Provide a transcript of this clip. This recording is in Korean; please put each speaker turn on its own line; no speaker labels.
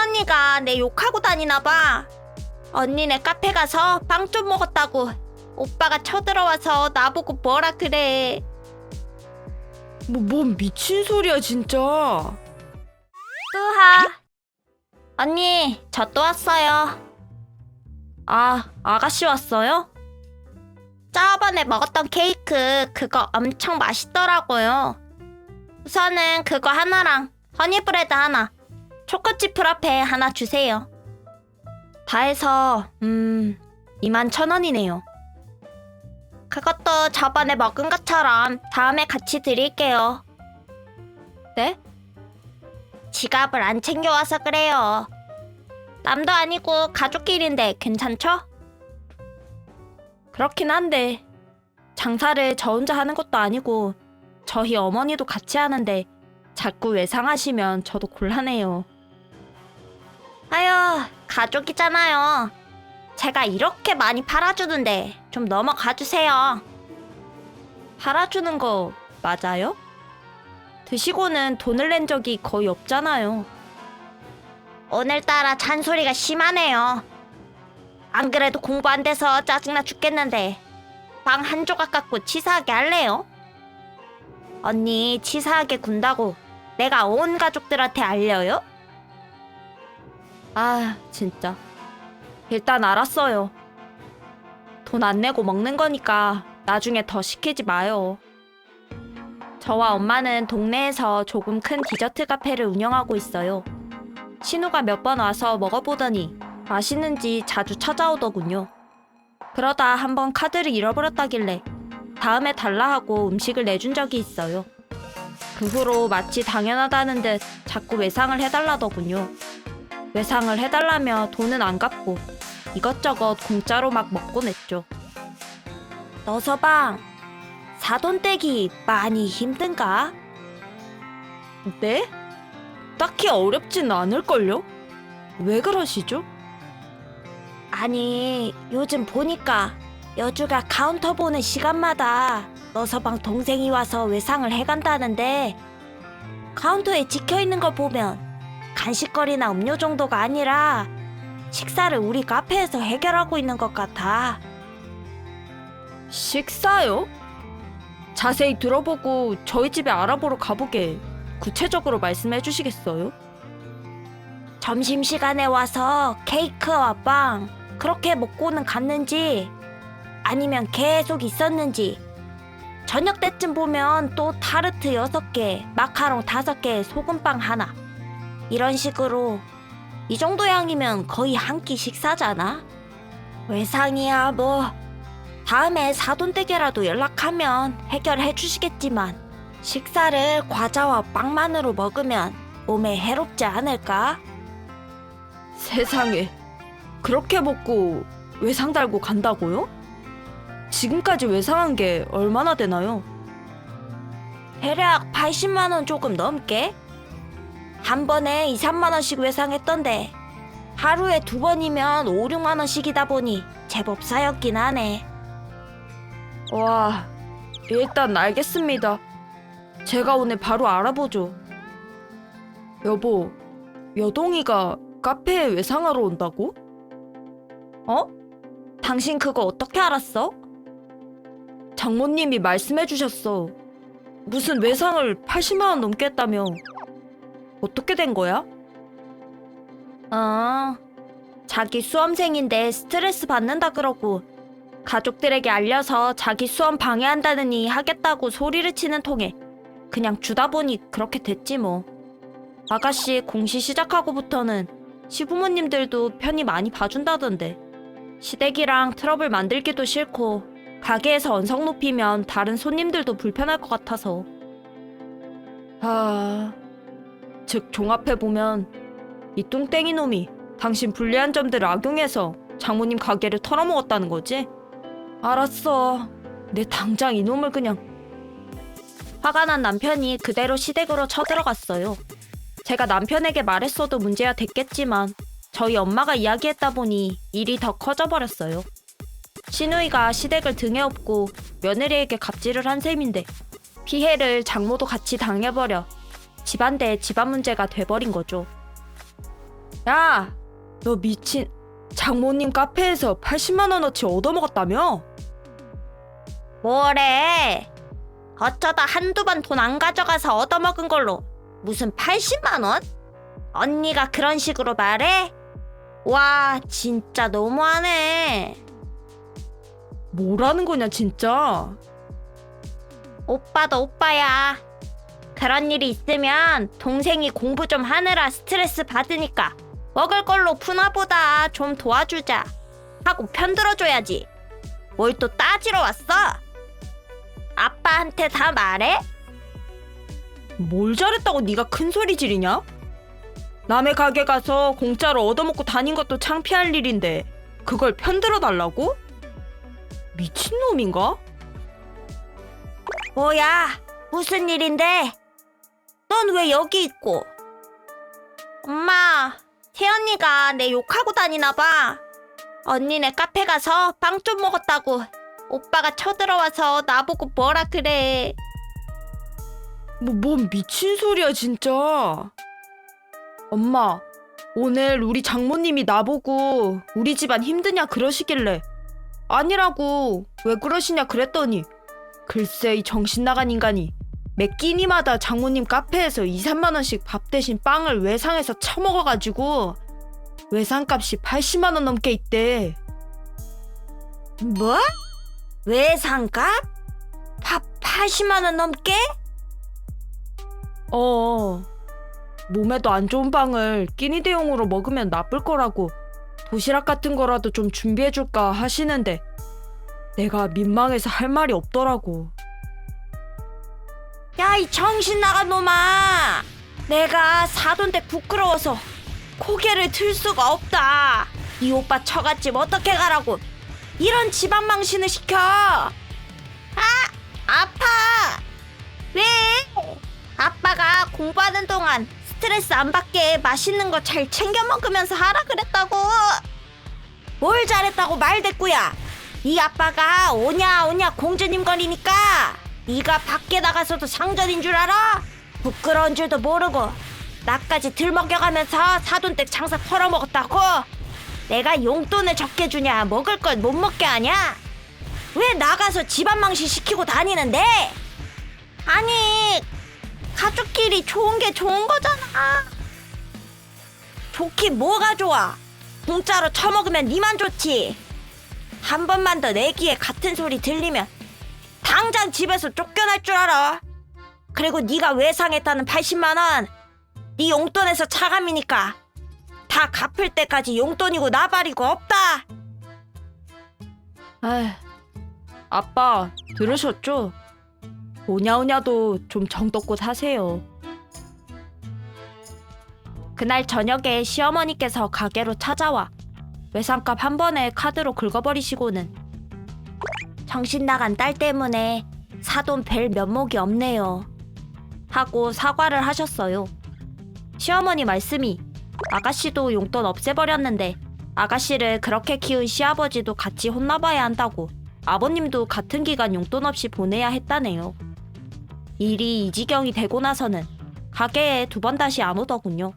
언니가 내 욕하고 다니나 봐. 언니네 카페 가서 빵 좀 먹었다고 오빠가 쳐들어와서 나보고 뭐라 그래.
뭐, 뭔 미친 소리야 진짜.
뜨하. 언니, 저 또 왔어요. 아, 아가씨 왔어요? 저번에 먹었던 케이크 그거 엄청 맛있더라고요. 우선은 그거 하나랑 허니브레드 하나, 초코칩 프라페 하나 주세요. 다 해서 음 2만 천 원이네요. 그것도 저번에 먹은 것처럼 다음에 같이 드릴게요. 네? 지갑을 안 챙겨와서 그래요. 남도 아니고 가족끼리인데 괜찮죠? 그렇긴 한데 장사를 저 혼자 하는 것도 아니고 저희 어머니도 같이 하는데 자꾸 외상하시면 저도 곤란해요. 아유, 가족이잖아요. 제가 이렇게 많이 팔아주는데 좀 넘어가 주세요. 팔아주는 거 맞아요? 드시고는 돈을 낸 적이 거의 없잖아요. 오늘따라 잔소리가 심하네요. 안 그래도 공부 안 돼서 짜증나 죽겠는데 방한 조각 갖고 치사하게 할래요? 언니 치사하게 군다고 내가 온 가족들한테 알려요? 아 진짜 일단 알았어요. 돈 안 내고 먹는 거니까 나중에 더 시키지 마요. 저와 엄마는 동네에서 조금 큰 디저트 카페를 운영하고 있어요. 신우가 몇 번 와서 먹어보더니 맛있는지 자주 찾아오더군요. 그러다 한번 카드를 잃어버렸다길래 다음에 달라 하고 음식을 내준 적이 있어요. 그 후로 마치 당연하다는 듯 자꾸 외상을 해달라더군요. 외상을 해달라며 돈은 안 갚고 이것저것 공짜로 막 먹곤 했죠. 너서방, 사돈 떼기 많이 힘든가?
네? 딱히 어렵진 않을걸요? 왜 그러시죠?
아니, 요즘 보니까 여주가 카운터 보는 시간마다 너서방 동생이 와서 외상을 해간다는데 카운터에 찍혀 있는 걸 보면 간식거리나 음료 정도가 아니라 식사를 우리 카페에서 해결하고 있는 것 같아.
식사요? 자세히 들어보고 저희 집에 알아보러 가보게 구체적으로 말씀해 주시겠어요?
점심시간에 와서 케이크와 빵 그렇게 먹고는 갔는지 아니면 계속 있었는지 저녁 때쯤 보면 또 타르트 6개, 마카롱 5개, 소금빵 하나 이런 식으로 이 정도 양이면 거의 한 끼 식사잖아 외상이야 뭐 다음에 사돈댁에라도 연락하면 해결해 주시겠지만 식사를 과자와 빵만으로 먹으면 몸에 해롭지 않을까?
세상에 그렇게 먹고 외상 달고 간다고요? 지금까지 외상한 게 얼마나 되나요?
대략 80만 원 조금 넘게? 한 번에 2, 3만 원씩 외상했던데 하루에 두 번이면 5, 6만 원씩이다 보니 제법 쌓였긴 하네.
와 일단 알겠습니다 제가 오늘 바로 알아보죠 여보 여동이가 카페에 외상하러 온다고?
어? 당신 그거 어떻게 알았어?
장모님이 말씀해 주셨어 무슨 외상을 80만 원 넘게 했다며 어떻게 된 거야?
어, 자기 수험생인데 스트레스 받는다 그러고 가족들에게 알려서 자기 수험 방해한다느니 하겠다고 소리를 치는 통에 그냥 주다 보니 그렇게 됐지 뭐. 아가씨 공시 시작하고부터는 시부모님들도 편히 많이 봐준다던데. 시댁이랑 트러블 만들기도 싫고 가게에서 언성 높이면 다른 손님들도 불편할 것 같아서.
아... 즉 종합해 보면 이 뚱땡이 놈이 당신 불리한 점들을 악용해서 장모님 가게를 털어먹었다는 거지? 알았어. 내 당장 이놈을 그냥
화가 난 남편이 그대로 시댁으로 쳐들어갔어요. 제가 남편에게 말했어도 문제가 됐겠지만 저희 엄마가 이야기했다 보니 일이 더 커져버렸어요. 신우이가 시댁을 등에 업고 며느리에게 갑질을 한 셈인데 피해를 장모도 같이 당해버려 집안 대 집안 문제가 돼버린 거죠.
야, 너 미친 장모님 카페에서 80만 원어치 얻어먹었다며?
뭐래? 어쩌다 한두 번 돈 안 가져가서 얻어먹은 걸로 무슨 80만 원? 언니가 그런 식으로 말해? 와, 진짜 너무하네.
뭐라는 거냐 진짜?
오빠도 오빠야. 그런 일이 있으면 동생이 공부 좀 하느라 스트레스 받으니까 먹을 걸로 푸나보다 좀 도와주자 하고 편들어줘야지. 뭘 또 따지러 왔어? 아빠한테 다 말해?
뭘 잘했다고 네가 큰 소리 지르냐? 남의 가게 가서 공짜로 얻어먹고 다닌 것도 창피할 일인데 그걸 편들어 달라고? 미친놈인가?
뭐야? 무슨 일인데? 넌 왜 여기 있고? 엄마, 태연이가 내 욕하고 다니나 봐. 언니네 카페 가서 빵 좀 먹었다고 오빠가 쳐들어와서 나보고 뭐라 그래.
뭐, 뭔 미친 소리야, 진짜. 엄마, 오늘 우리 장모님이 나보고 우리 집안 힘드냐 그러시길래 아니라고 왜 그러시냐 그랬더니 글쎄 이 정신 나간 인간이 매 끼니마다 장모님 카페에서 2, 3만 원씩 밥 대신 빵을 외상해서 처먹어가지고 외상값이 80만 원 넘게 있대.
뭐? 외상값? 밥 80만 원 넘게?
어. 몸에도 안 좋은 빵을 끼니 대용으로 먹으면 나쁠 거라고 도시락 같은 거라도 좀 준비해 줄까 하시는데 내가 민망해서 할 말이 없더라고.
야, 이 정신 나간 놈아! 내가 사돈댁 부끄러워서 고개를 들 수가 없다. 이 오빠 처갓집 어떻게 가라고 이런 집안 망신을 시켜? 아, 아파. 왜? 아빠가 공부하는 동안 스트레스 안 받게 맛있는 거 잘 챙겨 먹으면서 하라 그랬다고. 뭘 잘했다고 말대꾸야. 이 아빠가 오냐 오냐 공주님 거리니까 네가 밖에 나가서도 상전인 줄 알아? 부끄러운 줄도 모르고 나까지 들먹여가면서 사돈댁 장사 털어먹었다고? 내가 용돈을 적게 주냐 먹을 걸 못 먹게 하냐? 왜 나가서 집안 망신 시키고 다니는데? 아니 가족끼리 좋은 게 좋은 거잖아 좋긴 뭐가 좋아 공짜로 처먹으면 니만 좋지 한 번만 더내 귀에 같은 소리 들리면 당장 집에서 쫓겨날 줄 알아. 그리고 네가 외상했다는 80만 원, 네 용돈에서 차감이니까 다 갚을 때까지 용돈이고 나발이고 없다.
아, 아빠 들으셨죠? 오냐오냐도 좀 정떡꽃 하세요.
그날 저녁에 시어머니께서 가게로 찾아와 외상값 한 번에 카드로 긁어버리시고는 정신 나간 딸 때문에 사돈 뵐 면목이 없네요. 하고 사과를 하셨어요. 시어머니 말씀이 아가씨도 용돈 없애버렸는데 아가씨를 그렇게 키운 시아버지도 같이 혼나봐야 한다고 아버님도 같은 기간 용돈 없이 보내야 했다네요. 일이 이 지경이 되고 나서는 가게에 두 번 다시 안 오더군요.